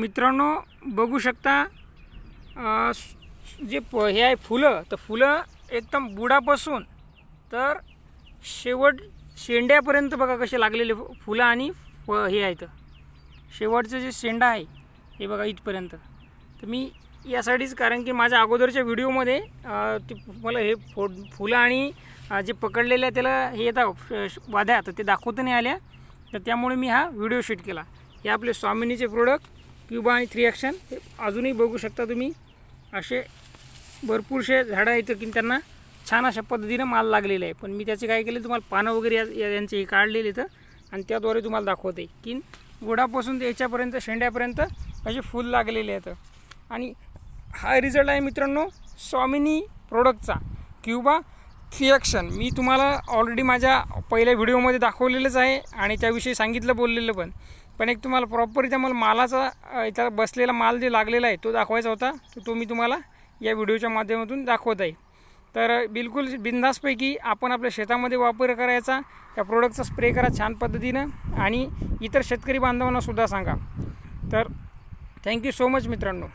मित्रांनो बघू शकता जे प हे आहे फुलं तर फुलं एकदम बुडापासून तर शेवट शेंड्यापर्यंत बघा कसे लागलेले फुलं आणि फ हे आहेत शेवटचं जे शेंडा आहे हे बघा इथपर्यंत. तर मी यासाठीच कारण की माझ्या अगोदरच्या व्हिडिओमध्ये ते मला हे फो फुलं आणि जे पकडलेलं आहे त्याला हे येतात वाध्या वाद्या तर ते दाखवता नाही आल्या. तर त्यामुळे मी हा व्हिडिओ शूट केला. हे आपले स्वामिनीचे प्रोडक्ट क्युबा आणि थ्री ॲक्शन हे अजूनही बघू शकता तुम्ही. असे भरपूरसे झाडं आहेत की त्यांना छान अशा पद्धतीनं माल लागलेला आहे. पण मी त्याचे काय केले तुम्हाला पानं वगैरे या यांचे हे काढलेले तर आणि त्याद्वारे तुम्हाला दाखवते. की गुडापासून ते याच्यापर्यंत शेंड्यापर्यंत असे फूल लागलेले आहेत. आणि हा रिझल्ट आहे मित्रांनो स्वामिनी प्रोडक्टचा क्युबा थ्री मी तुम्हाला ऑलरेडी माझ्या पहिल्या व्हिडिओमध्ये दाखवलेलंच आहे आणि त्याविषयी सांगितलं बोललेलं पण. पण एक तुम्हाला प्रॉपर इथं मला मालाचा इथं बसलेला माल जे लागलेला आहे तो दाखवायचा होता. तर तो मी तुम्हाला या व्हिडिओच्या माध्यमातून दाखवत आहे. तर बिलकुल बिनधास्तपैकी आपण आपल्या शेतामध्ये वापर करायचा त्या प्रोडक्टचा स्प्रे करा छान पद्धतीनं आणि इतर शेतकरी बांधवांनासुद्धा सांगा. तर थँक्यू सो मच मित्रांनो.